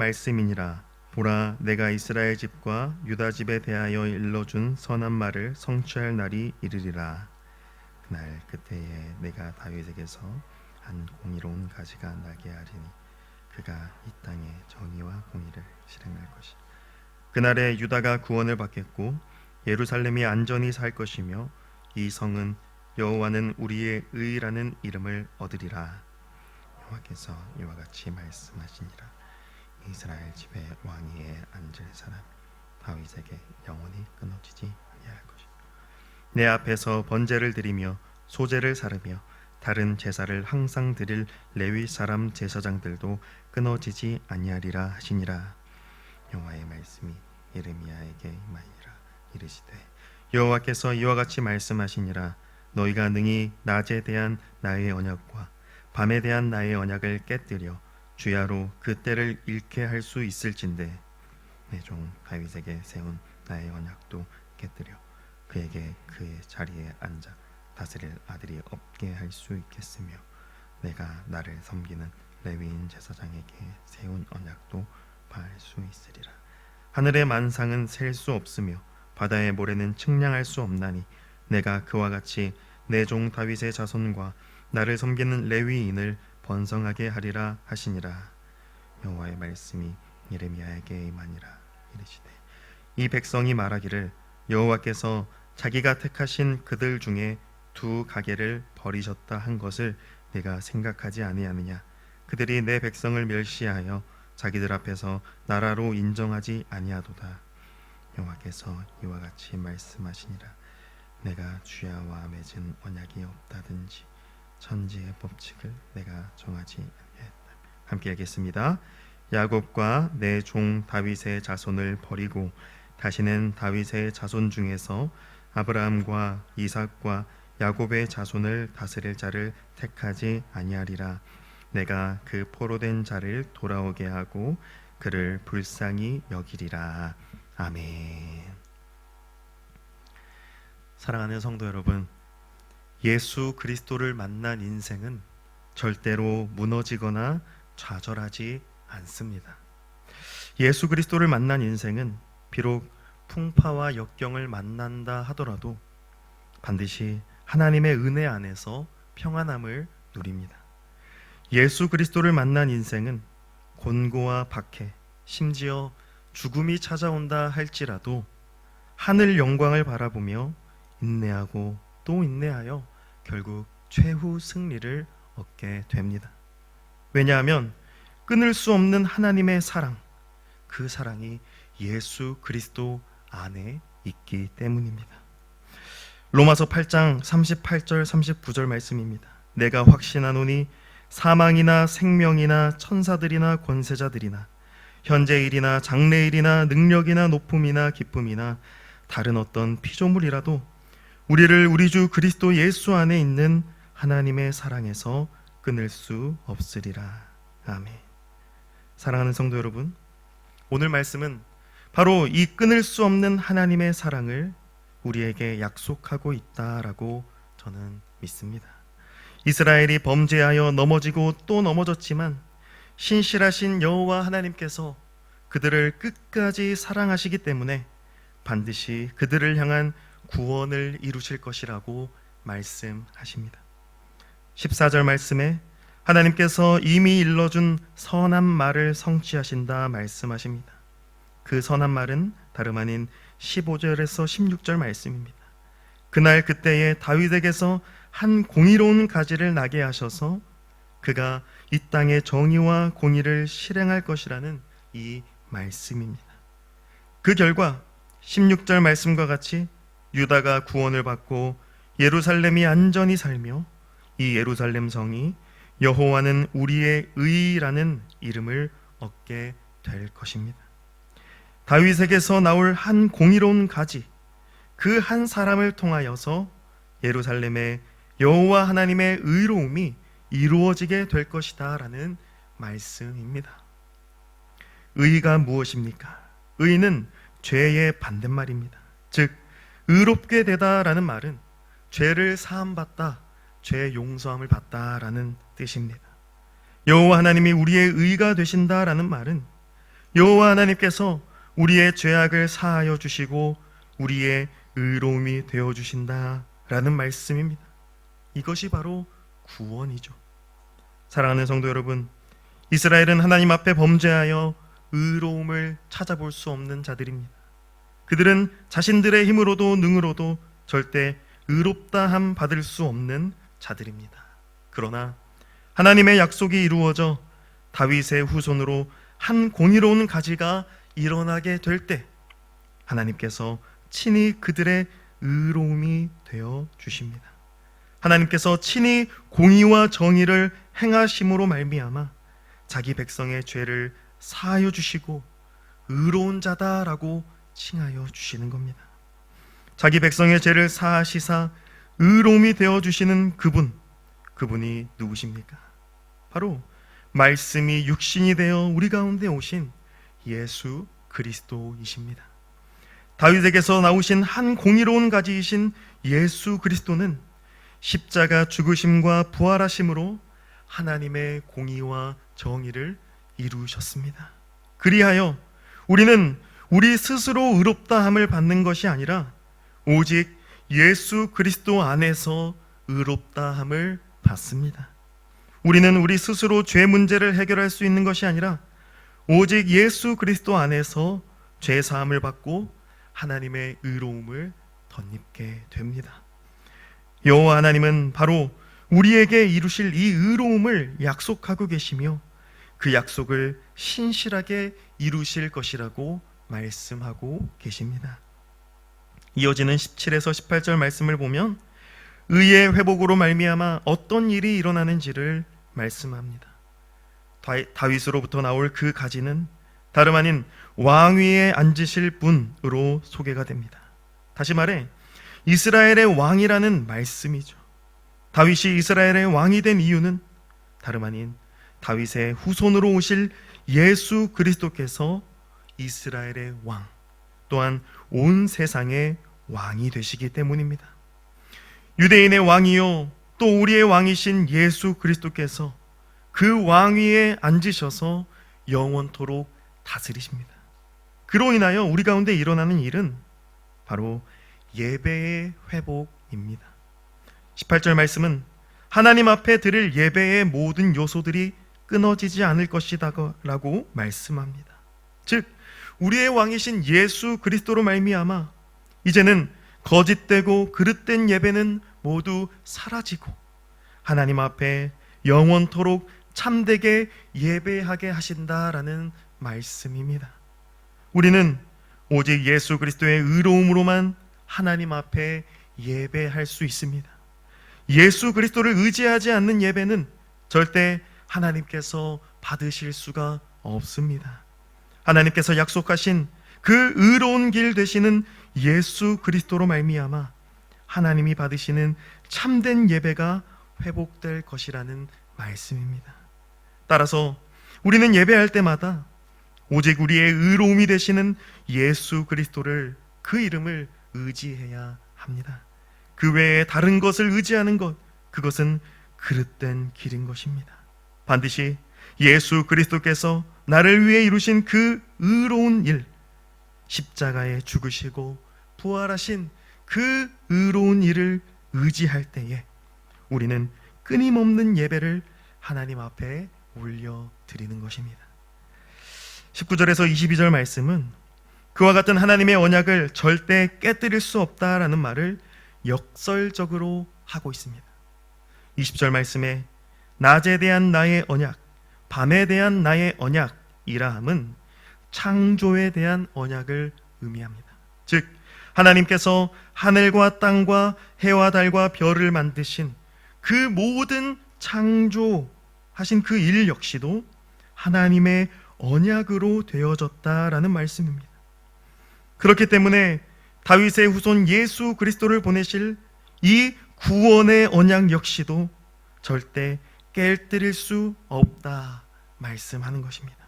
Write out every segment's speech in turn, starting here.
말씀이니라. 보라 내가 이스라엘 집과 유다 집에 대하여 일러준 선한 말을 성취할 날이 이르리라. 그날 그때에 내가 다윗에게서 한 공의로운 가지가 나게 하리니 그가 이 땅에 정의와 공의를 실행할 것이 그날에 유다가 구원을 받겠고 예루살렘이 안전히 살 것이며 이 성은 여호와는 우리의 의라는 이름을 얻으리라. 여호와께서 이와 같이 말씀하시니라 이스라엘 집의 왕위에 앉을 사람 다윗에게 영원히 끊어지지 아니할 것이다. 내 앞에서 번제를 드리며 소제를 사르며 다른 제사를 항상 드릴 레위 사람 제사장들도 끊어지지 아니하리라 하시니라. 여호와의 말씀이 예레미야에게 임하니라 이르시되 여호와께서 이와 같이 말씀하시니라. 너희가 능히 낮에 대한 나의 언약과 밤에 대한 나의 언약을 깨뜨려 주야로 그 때를 잃게 할 수 있을진데 내 종 다윗에게 세운 나의 언약도 깨뜨려 그에게 그의 자리에 앉아 다스릴 아들이 없게 할 수 있겠으며 내가 나를 섬기는 레위인 제사장에게 세운 언약도 파할 수 있으리라. 하늘의 만상은 셀 수 없으며 바다의 모래는 측량할 수 없나니 내가 그와 같이 내 종 다윗의 자손과 나를 섬기는 레위인을 번성하게 하리라 하시니라. 여호와의 말씀이 예레미야에게 임하니라 이르시되 이 백성이 말하기를 여호와께서 자기가 택하신 그들 중에 두 가게를 버리셨다 한 것을 내가 생각하지 아니하느냐? 그들이 내 백성을 멸시하여 자기들 앞에서 나라로 인정하지 아니하도다. 여호와께서 이와 같이 말씀하시니라. 내가 주야와 맺은 언약이 없다든지 천지의 법칙을 내가 정하지 아니했다 함께 하겠습니다. 야곱과 내 종 다윗의 자손을 버리고 다시는 다윗의 자손 중에서 아브라함과 이삭과 야곱의 자손을 다스릴 자를 택하지 아니하리라. 내가 그 포로된 자를 돌아오게 하고 그를 불쌍히 여기리라. 아멘. 사랑하는 성도 여러분 예수 그리스도를 만난 인생은 절대로 무너지거나 좌절하지 않습니다. 예수 그리스도를 만난 인생은 비록 풍파와 역경을 만난다 하더라도 반드시 하나님의 은혜 안에서 평안함을 누립니다. 예수 그리스도를 만난 인생은 곤고와 박해, 심지어 죽음이 찾아온다 할지라도 하늘 영광을 바라보며 인내하고 또 인내하여 결국 최후 승리를 얻게 됩니다. 왜냐하면 끊을 수 없는 하나님의 사랑, 그 사랑이 예수 그리스도 안에 있기 때문입니다. 로마서 8장 38절 39절 말씀입니다. 내가 확신하노니 사망이나 생명이나 천사들이나 권세자들이나 현재 일이나 장래 일이나 능력이나 높음이나 기쁨이나 다른 어떤 피조물이라도 우리를 우리 주 그리스도 예수 안에 있는 하나님의 사랑에서 끊을 수 없으리라. 아멘. 사랑하는 성도 여러분, 오늘 말씀은 바로 이 끊을 수 없는 하나님의 사랑을 우리에게 약속하고 있다라고 저는 믿습니다. 이스라엘이 범죄하여 넘어지고 또 넘어졌지만 신실하신 여호와 하나님께서 그들을 끝까지 사랑하시기 때문에 반드시 그들을 향한 구원을 이루실 것이라고 말씀하십니다. 14절 말씀에 하나님께서 이미 일러준 선한 말을 성취하신다 말씀하십니다. 그 선한 말은 다름 아닌 15절에서 16절 말씀입니다. 그날 그때에 다윗에게서 한 공의로운 가지를 나게 하셔서 그가 이 땅의 정의와 공의를 실행할 것이라는 이 말씀입니다. 그 결과 16절 말씀과 같이 유다가 구원을 받고 예루살렘이 안전히 살며 이 예루살렘 성이 여호와는 우리의 의라는 이름을 얻게 될 것입니다. 다윗에게서 나올 한 공의로운 가지 그 한 사람을 통하여서 예루살렘의 여호와 하나님의 의로움이 이루어지게 될 것이다라는 말씀입니다. 의가 무엇입니까? 의는 죄의 반대말입니다. 즉 의롭게 되다라는 말은 죄를 사함 받다, 죄 용서함을 받다라는 뜻입니다. 여호와 하나님이 우리의 의가 되신다라는 말은 여호와 하나님께서 우리의 죄악을 사하여 주시고 우리의 의로움이 되어 주신다라는 말씀입니다. 이것이 바로 구원이죠. 사랑하는 성도 여러분, 이스라엘은 하나님 앞에 범죄하여 의로움을 찾아볼 수 없는 자들입니다. 그들은 자신들의 힘으로도 능으로도 절대 의롭다함 받을 수 없는 자들입니다. 그러나 하나님의 약속이 이루어져 다윗의 후손으로 한 공의로운 가지가 일어나게 될 때 하나님께서 친히 그들의 의로움이 되어 주십니다. 하나님께서 친히 공의와 정의를 행하심으로 말미암아 자기 백성의 죄를 사하여 주시고 의로운 자다라고 칭하여 주시는 겁니다. 자기 백성의 죄를 사하시사 의로움이 되어 주시는 그분, 그분이 누구십니까? 바로 말씀이 육신이 되어 우리 가운데 오신 예수 그리스도이십니다. 다윗에게서 나오신 한 공의로운 가지이신 예수 그리스도는 십자가 죽으심과 부활하심으로 하나님의 공의와 정의를 이루셨습니다. 그리하여 우리는 우리 스스로 의롭다함을 받는 것이 아니라 오직 예수 그리스도 안에서 의롭다함을 받습니다. 우리는 우리 스스로 죄 문제를 해결할 수 있는 것이 아니라 오직 예수 그리스도 안에서 죄 사함을 받고 하나님의 의로움을 덧입게 됩니다. 여호와 하나님은 바로 우리에게 이루실 이 의로움을 약속하고 계시며 그 약속을 신실하게 이루실 것이라고 말씀하고 계십니다. 이어지는 17에서 18절 말씀을 보면 의의 회복으로 말미암아 어떤 일이 일어나는지를 말씀합니다. 다윗으로부터 나올 그 가지는 다름 아닌 왕위에 앉으실 분으로 소개가 됩니다. 다시 말해 이스라엘의 왕이라는 말씀이죠. 다윗이 이스라엘의 왕이 된 이유는 다름 아닌 다윗의 후손으로 오실 예수 그리스도께서 이스라엘의 왕 또한 온 세상의 왕이 되시기 때문입니다. 유대인의 왕이요 또 우리의 왕이신 예수 그리스도께서 그 왕위에 앉으셔서 영원토록 다스리십니다. 그로 인하여 우리 가운데 일어나는 일은 바로 예배의 회복입니다. 18절 말씀은 하나님 앞에 드릴 예배의 모든 요소들이 끊어지지 않을 것이다라고 말씀합니다. 즉 우리의 왕이신 예수 그리스도로 말미암아 이제는 거짓되고 그릇된 예배는 모두 사라지고 하나님 앞에 영원토록 참되게 예배하게 하신다라는 말씀입니다. 우리는 오직 예수 그리스도의 의로움으로만 하나님 앞에 예배할 수 있습니다. 예수 그리스도를 의지하지 않는 예배는 절대 하나님께서 받으실 수가 없습니다. 하나님께서 약속하신 그 의로운 길 되시는 예수 그리스도로 말미암아 하나님이 받으시는 참된 예배가 회복될 것이라는 말씀입니다. 따라서 우리는 예배할 때마다 오직 우리의 의로움이 되시는 예수 그리스도를 그 이름을 의지해야 합니다. 그 외에 다른 것을 의지하는 것, 그것은 그릇된 길인 것입니다. 반드시 예수 그리스도께서 나를 위해 이루신 그 의로운 일, 십자가에 죽으시고 부활하신 그 의로운 일을 의지할 때에 우리는 끊임없는 예배를 하나님 앞에 올려 드리는 것입니다. 19절에서 22절 말씀은 그와 같은 하나님의 언약을 절대 깨뜨릴 수 없다라는 말을 역설적으로 하고 있습니다. 20절 말씀에 낮에 대한 나의 언약, 밤에 대한 나의 언약이라 함은 창조에 대한 언약을 의미합니다. 즉 하나님께서 하늘과 땅과 해와 달과 별을 만드신 그 모든 창조하신 그 일 역시도 하나님의 언약으로 되어졌다라는 말씀입니다. 그렇기 때문에 다윗의 후손 예수 그리스도를 보내실 이 구원의 언약 역시도 절대 깨뜨릴 수 없다 말씀하는 것입니다.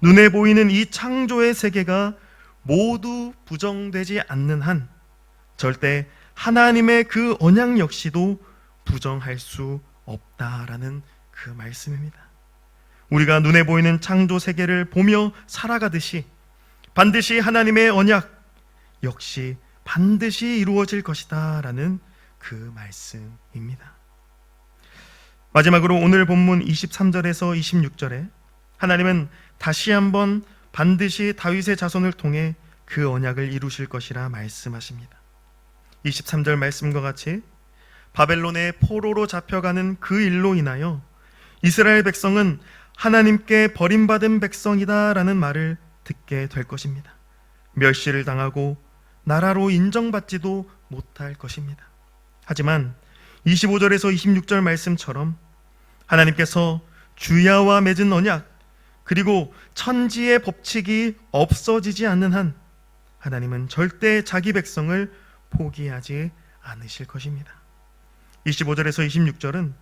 눈에 보이는 이 창조의 세계가 모두 부정되지 않는 한 절대 하나님의 그 언약 역시도 부정할 수 없다라는 그 말씀입니다. 우리가 눈에 보이는 창조 세계를 보며 살아가듯이 반드시 하나님의 언약 역시 반드시 이루어질 것이다라는 그 말씀입니다. 마지막으로 오늘 본문 23절에서 26절에 하나님은 다시 한번 반드시 다윗의 자손을 통해 그 언약을 이루실 것이라 말씀하십니다. 23절 말씀과 같이 바벨론의 포로로 잡혀가는 그 일로 인하여 이스라엘 백성은 하나님께 버림받은 백성이다라는 말을 듣게 될 것입니다. 멸시를 당하고 나라로 인정받지도 못할 것입니다. 하지만 25절에서 26절 말씀처럼 하나님께서 주야와 맺은 언약 그리고 천지의 법칙이 없어지지 않는 한 하나님은 절대 자기 백성을 포기하지 않으실 것입니다. 25절에서 26절은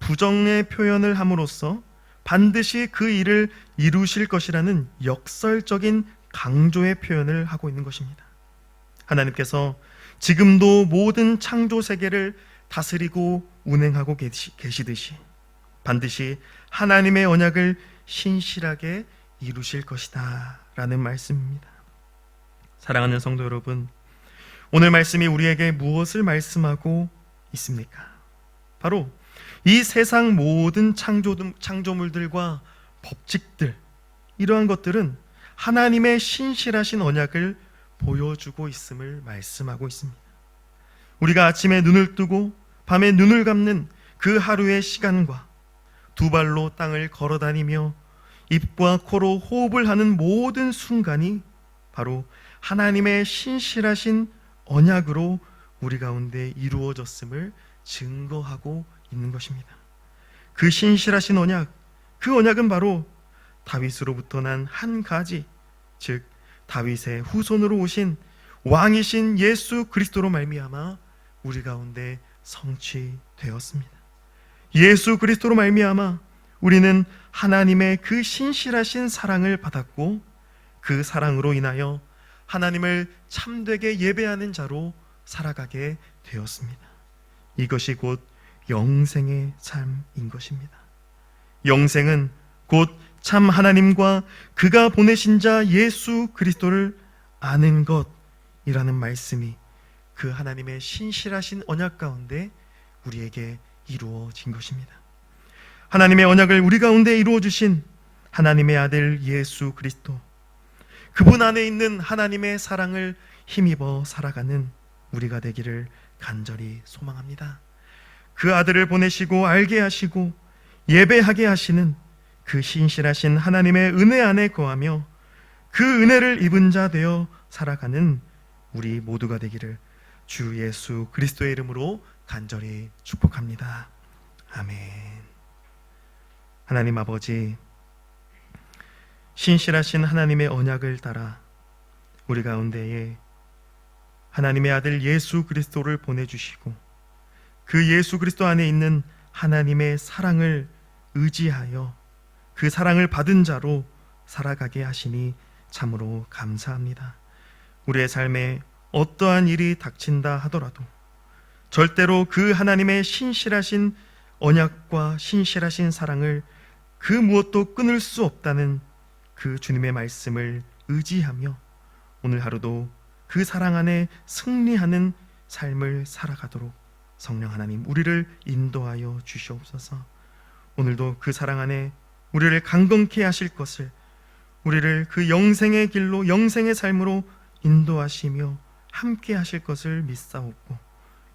부정의 표현을 함으로써 반드시 그 일을 이루실 것이라는 역설적인 강조의 표현을 하고 있는 것입니다. 하나님께서 지금도 모든 창조 세계를 다스리고 운행하고 계시, 계시듯이 반드시 하나님의 언약을 신실하게 이루실 것이다 라는 말씀입니다. 사랑하는 성도 여러분, 오늘 말씀이 우리에게 무엇을 말씀하고 있습니까? 바로 이 세상 모든 창조, 창조물들과 법칙들, 이러한 것들은 하나님의 신실하신 언약을 보여주고 있음을 말씀하고 있습니다. 우리가 아침에 눈을 뜨고 밤에 눈을 감는 그 하루의 시간과 두 발로 땅을 걸어 다니며 입과 코로 호흡을 하는 모든 순간이 바로 하나님의 신실하신 언약으로 우리 가운데 이루어졌음을 증거하고 있는 것입니다. 그 신실하신 언약, 그 언약은 바로 다윗으로부터 난 한 가지, 즉 다윗의 후손으로 오신 왕이신 예수 그리스도로 말미암아 우리 가운데 성취되었습니다. 예수 그리스도로 말미암아 우리는 하나님의 그 신실하신 사랑을 받았고 그 사랑으로 인하여 하나님을 참되게 예배하는 자로 살아가게 되었습니다. 이것이 곧 영생의 삶인 것입니다. 영생은 곧 참 하나님과 그가 보내신 자 예수 그리스도를 아는 것이라는 말씀이 그 하나님의 신실하신 언약 가운데 우리에게 이루어진 것입니다. 하나님의 언약을 우리 가운데 이루어 주신 하나님의 아들 예수 그리스도 그분 안에 있는 하나님의 사랑을 힘입어 살아가는 우리가 되기를 간절히 소망합니다. 그 아들을 보내시고 알게 하시고 예배하게 하시는 그 신실하신 하나님의 은혜 안에 거하며 그 은혜를 입은 자 되어 살아가는 우리 모두가 되기를 주 예수 그리스도의 이름으로 간절히 축복합니다. 아멘. 하나님 아버지, 신실하신 하나님의 언약을 따라 우리 가운데에 하나님의 아들 예수 그리스도를 보내주시고 그 예수 그리스도 안에 있는 하나님의 사랑을 의지하여 그 사랑을 받은 자로 살아가게 하시니 참으로 감사합니다. 우리의 삶에 어떠한 일이 닥친다 하더라도 절대로 그 하나님의 신실하신 언약과 신실하신 사랑을 그 무엇도 끊을 수 없다는 그 주님의 말씀을 의지하며 오늘 하루도 그 사랑 안에 승리하는 삶을 살아가도록 성령 하나님 우리를 인도하여 주시옵소서. 오늘도 그 사랑 안에 우리를 강건케 하실 것을 우리를 그 영생의 길로 영생의 삶으로 인도하시며 함께 하실 것을 믿사옵고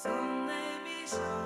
그곳에서 손 내미셔